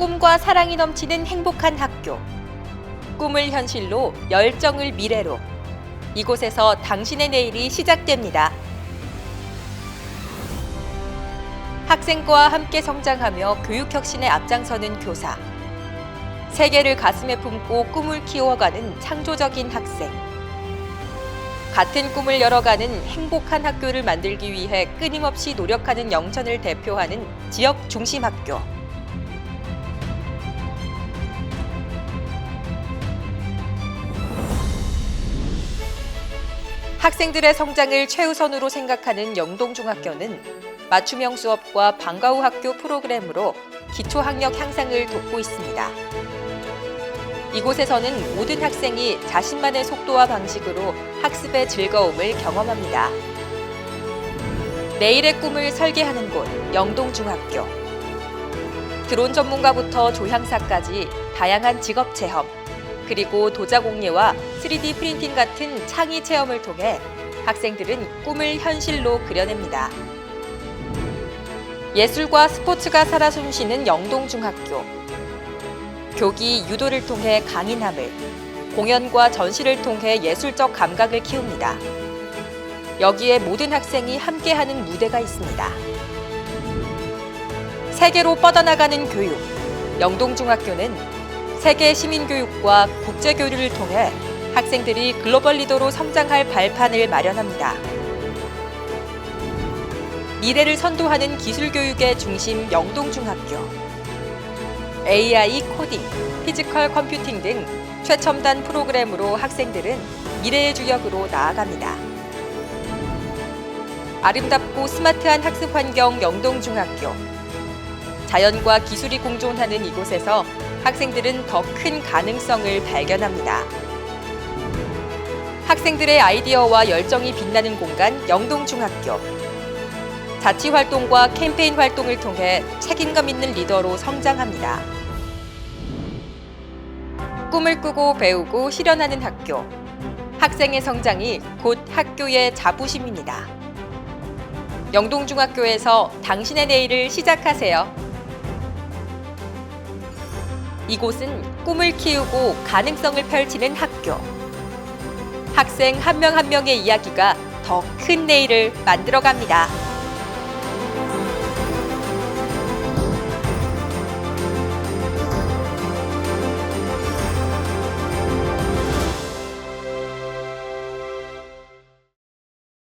꿈과 사랑이 넘치는 행복한 학교. 꿈을 현실로, 열정을 미래로. 이곳에서 당신의 내일이 시작됩니다. 학생과 함께 성장하며 교육 혁신에 앞장서는 교사. 세계를 가슴에 품고 꿈을 키워가는 창조적인 학생. 같은 꿈을 열어가는 행복한 학교를 만들기 위해 끊임없이 노력하는 영천을 대표하는 지역 중심 학교. 학생들의 성장을 최우선으로 생각하는 영동중학교는 맞춤형 수업과 방과 후 학교 프로그램으로 기초학력 향상을 돕고 있습니다. 이곳에서는 모든 학생이 자신만의 속도와 방식으로 학습의 즐거움을 경험합니다. 내일의 꿈을 설계하는 곳, 영동중학교. 드론 전문가부터 조향사까지 다양한 직업 체험, 그리고 도자공예와 3D 프린팅 같은 창의 체험을 통해 학생들은 꿈을 현실로 그려냅니다. 예술과 스포츠가 살아 숨쉬는 영동중학교. 교기, 유도를 통해 강인함을, 공연과 전시를 통해 예술적 감각을 키웁니다. 여기에 모든 학생이 함께하는 무대가 있습니다. 세계로 뻗어나가는 교육. 영동중학교는 세계 시민교육과 국제교류를 통해 학생들이 글로벌 리더로 성장할 발판을 마련합니다. 미래를 선도하는 기술교육의 중심 영동중학교. AI, 코딩, 피지컬 컴퓨팅 등 최첨단 프로그램으로 학생들은 미래의 주역으로 나아갑니다. 아름답고 스마트한 학습 환경 영동중학교. 자연과 기술이 공존하는 이곳에서 학생들은 더 큰 가능성을 발견합니다. 학생들의 아이디어와 열정이 빛나는 공간 영동중학교. 자치 활동과 캠페인 활동을 통해 책임감 있는 리더로 성장합니다. 꿈을 꾸고 배우고 실현하는 학교. 학생의 성장이 곧 학교의 자부심입니다. 영동중학교에서 당신의 내일을 시작하세요. 이곳은 꿈을 키우고 가능성을 펼치는 학교. 학생 한 명한 명의 이야기가 더 큰 내일을 만들어 갑니다.